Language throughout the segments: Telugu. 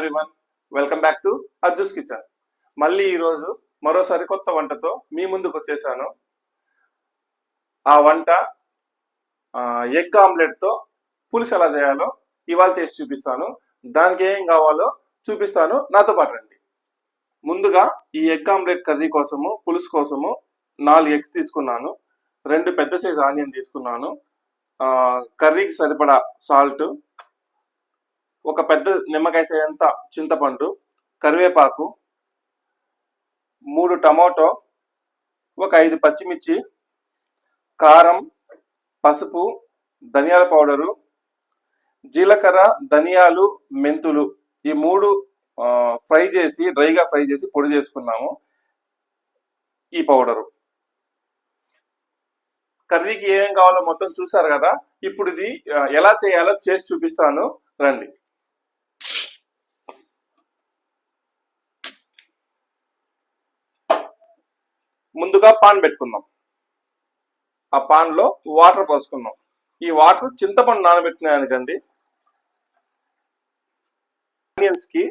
Everyone welcome back to Arju's kitchen మళ్ళీ ఈరోజు మరోసారి కొత్త వంటతో మీ ముందుకు వచ్చేసాను. ఆ వంట ఎగ్ ఆమ్లెట్తో పులుసు ఎలా చేయాలో ఇవాళ చేసి చూపిస్తాను. దానికి ఏం కావాలో చూపిస్తాను. నాతో పాటు రండి. ముందుగా ఈ ఎగ్ ఆమ్లెట్ కర్రీ కోసము పులుసు కోసము నాలుగు ఎగ్స్ తీసుకున్నాను. రెండు పెద్ద సైజ్ ఆనియన్ తీసుకున్నాను. కర్రీకి సరిపడా సాల్ట్ ఒక పెద్ద నిమ్మకాయ సైజంత చింతపండు కరివేపాకు మూడు టమాటో ఒక ఐదు పచ్చిమిర్చి కారం పసుపు ధనియాల పౌడరు జీలకర్ర ధనియాలు మెంతులు ఈ మూడు ఫ్రై చేసి డ్రైగా ఫ్రై చేసి పొడి చేసుకున్నాము ఈ పౌడరు. కర్రీకి ఏమేం కావాలో మొత్తం చూసారు కదా? ఇప్పుడు ఇది ఎలా చేయాలో చేసి చూపిస్తాను. రండి. ముందుగా పాన్ పెట్టుకుందాం. ఆ పాన్లో వాటర్ పోసుకుందాం. ఈ వాటర్ చింతపండు నానబెట్టినాయనకండి ఆనియన్స్కి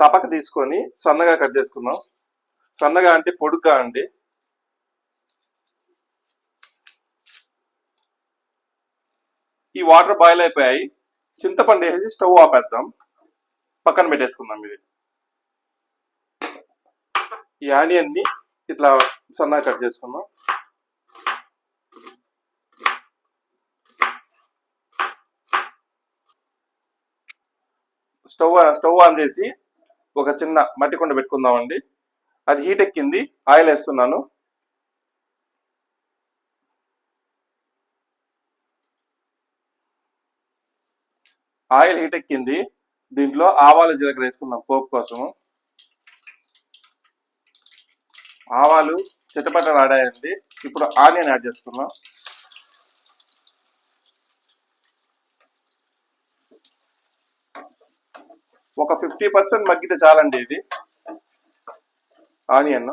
తపక తీసుకొని సన్నగా కట్ చేసుకుందాం. సన్నగా అంటే పొడుగ్గా అండి. ఈ వాటర్ బాయిల్ అయిపోయాయి. చింతపండు వేసి స్టవ్ ఆపేద్దాం పక్కన పెట్టేసుకుందాం ఇది. ఈ ఆనియన్ని ఇట్లా సన్నా కట్ చేసుకుందాం. స్టవ్ స్టవ్ ఆన్ చేసి ఒక చిన్న మట్టి కొండ పెట్టుకుందామండి. అది హీట్ ఎక్కింది ఆయిల్ వేస్తున్నాను. ఆయిల్ హీట్ ఎక్కింది దీంట్లో ఆవాలు జీలకర్ర వేసుకుందాం పోపు కోసము. ఆవాలు చిట్టపట్ట ఆడాయండి ఇప్పుడు ఆనియన్ యాడ్ చేసుకున్నాం ఒక ఫిఫ్టీ పర్సెంట్ మగ్గితే చాలండి ఇది. ఆనియన్.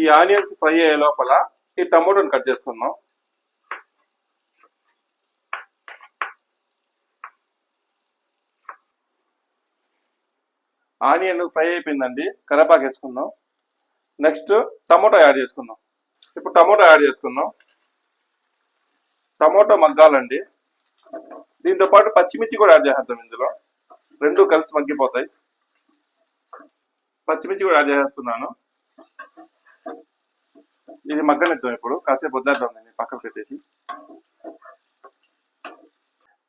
ఈ ఆనియన్స్ ఫ్రై అయ్యే లోపల ఈ టమోటోని కట్ చేసుకుందాం. ఆనియన్ ఫ్రై అయిపోయిందండి కరేపాకు వేసుకుందాం. నెక్స్ట్ టమోటా యాడ్ చేసుకుందాం. ఇప్పుడు టమోటా యాడ్ చేసుకుందాం. టమోటా మగ్గాలండి. దీంతో పాటు పచ్చిమిర్చి కూడా యాడ్ చేసేద్దాం ఇందులో. రెండు కలిసి మగ్గిపోతాయి. పచ్చిమిర్చి కూడా యాడ్ చేసేస్తున్నాను. ఇది మగ్గనిద్దాం ఇప్పుడు కాసేపు వద్దేద్దాం దీన్ని పక్కకు పెట్టేసి.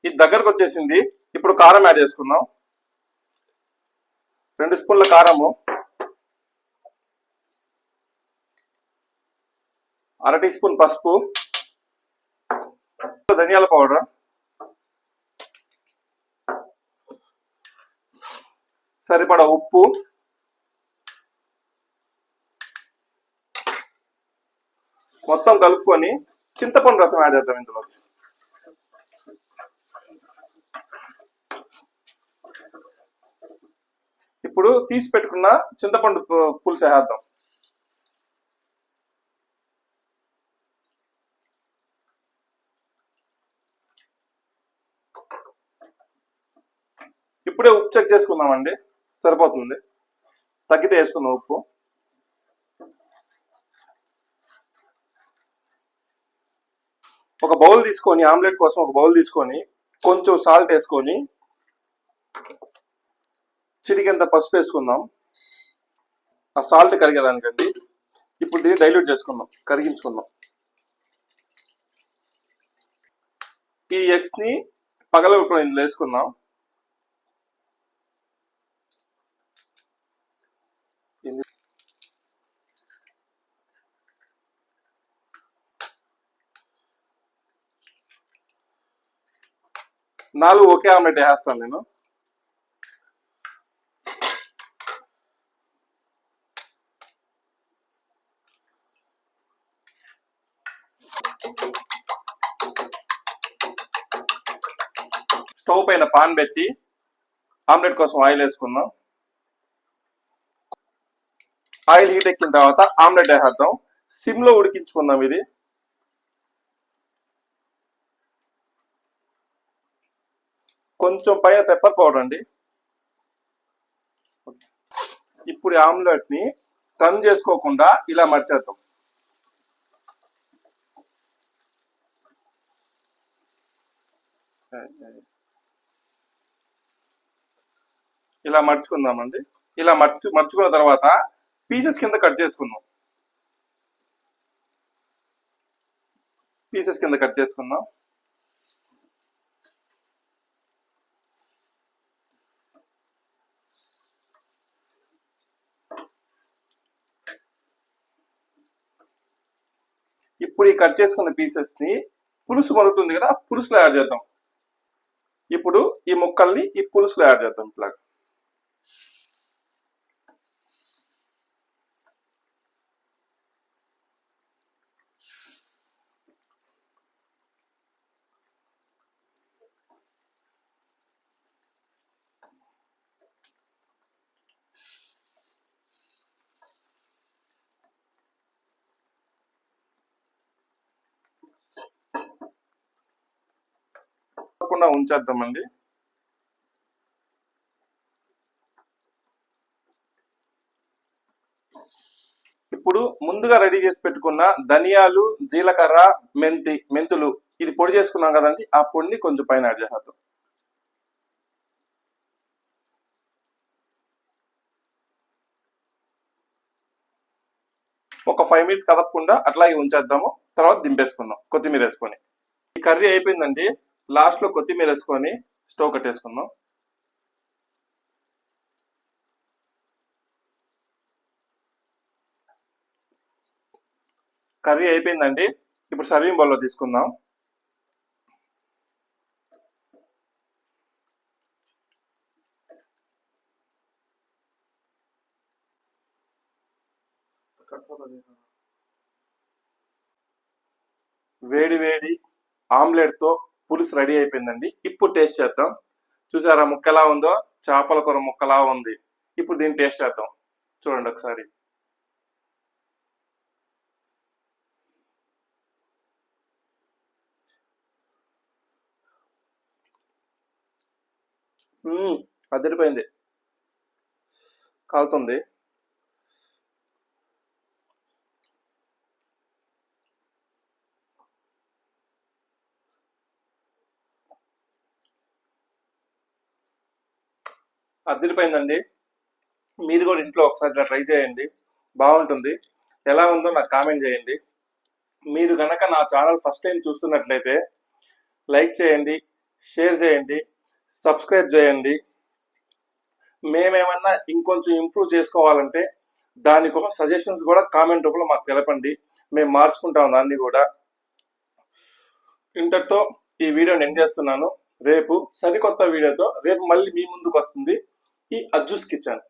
ఇది దగ్గరకు వచ్చేసింది. ఇప్పుడు కారం యాడ్ చేసుకుందాం. రెండు స్పూన్ల కారము అర టీ స్పూన్ పసుపు ధనియాల పౌడర్ సరిపడా ఉప్పు మొత్తం కలుపుకొని చింతపండు రసం యాడ్ చేద్దాం ఇందులో ఇప్పుడు తీసి పెట్టుకున్న చింతపండు పులుసు వేద్దాం ఇప్పుడే ఉప్పు చెక్ చేసుకుందామండి. సరిపోతుంది. తగ్గితే వేసుకుందాం ఉప్పు. ఒక బౌల్ తీసుకొని ఆమ్లెట్ కోసం ఒక బౌల్ తీసుకొని కొంచెం సాల్ట్ వేసుకొని చిటికెంత పసుపు వేసుకుందాం. ఆ సాల్ట్ కరిగేదానికండి. ఇప్పుడు దీన్ని డైల్యూట్ చేసుకుందాం. కరిగించుకుందాం. ఈ ఎగ్స్ని పగల ఇందులో వేసుకుందాం. నాలుగు ఒకే ఆమ్లెట్ వేసేస్తాను నేను. స్టవ్ పైన పాన్ పెట్టి ఆమ్లెట్ కోసం ఆయిల్ వేసుకుందాం. ఆయిల్ హీట్ ఎక్కిన తర్వాత ఆమ్లెట్ వేసేద్దాం. సిమ్లో ఉడికించుకుందాం ఇది. కొంచెం పైన పెప్పర్ పౌడర్ అండి. ఇప్పుడు ఆమ్లెట్ని టర్న్ చేసుకోకుండా ఇలా మర్చేద్దాం. ఇలా మర్చుకుందామండి. ఇలా మర్చు మర్చుకున్న తర్వాత పీసెస్ కింద కట్ చేసుకుందాం. పీసెస్ కింద కట్ చేసుకుందాం. ఇప్పుడు ఈ కట్ చేసుకున్న పీసెస్ని పులుసు మరుగుతుంది కదా పులుసు పులుసులో యాడ్ చేద్దాం. ఇప్పుడు ఈ ముక్కల్ని ఈ పులుసులో యాడ్ చేద్దాం ఇట్లాగా తప్పకుండా ఉంచేద్దామండి. ఇప్పుడు ముందుగా రెడీ చేసి పెట్టుకున్న ధనియాలు జీలకర్ర మెంతి మెంతులు ఇది పొడి చేసుకున్నాం కదండి ఆ పొడిని కొంచెం పైన యాడ్ చేసేద్దాం. ఒక ఫైవ్ మినిట్స్ కదపకుండా అట్లాగే ఉంచేద్దాము తర్వాత దింపేసుకుందాం కొత్తిమీర వేసుకొని. ఈ కర్రీ అయిపోయిందండి. లాస్ట్లో కొత్తిమీర వేసుకొని స్టవ్ కట్టేసుకుందాం. కర్రీ అయిపోయిందండి. ఇప్పుడు సర్వింగ్ బౌల్లో తీసుకుందాం. వేడి వేడి ఆమ్లెట్తో పులుసు రెడీ అయిపోయిందండి. ఇప్పుడు టేస్ట్ చేద్దాం. చూసారా ముక్క ఎలా ఉందో? చేపల కూర ముక్కలా ఉంది. ఇప్పుడు దీన్ని టేస్ట్ చేద్దాం. చూడండి ఒకసారి. అదిరిపోయింది. కాలుతుంది. అదిరిపోయిందండి. మీరు కూడా ఇంట్లో ఒకసారి ఇలా ట్రై చేయండి. బాగుంటుంది. ఎలా ఉందో నాకు కామెంట్ చేయండి. మీరు కనుక నా ఛానల్ ఫస్ట్ టైం చూస్తున్నట్లయితే లైక్ చేయండి షేర్ చేయండి సబ్స్క్రైబ్ చేయండి. మేమేమన్నా ఇంకొంచెం ఇంప్రూవ్ చేసుకోవాలంటే దానికోసం సజెషన్స్ కూడా కామెంట్ రూపంలో మాకు తెలపండి. మేము మార్చుకుంటాం దాన్ని కూడా. ఇంతటితో ఈ వీడియోని ఎండ్ చేస్తున్నాను. రేపు సరికొత్త వీడియోతో రేపు మళ్ళీ మీ ముందుకు వస్తుంది ఈ అజ్జూస్ కిచెన్.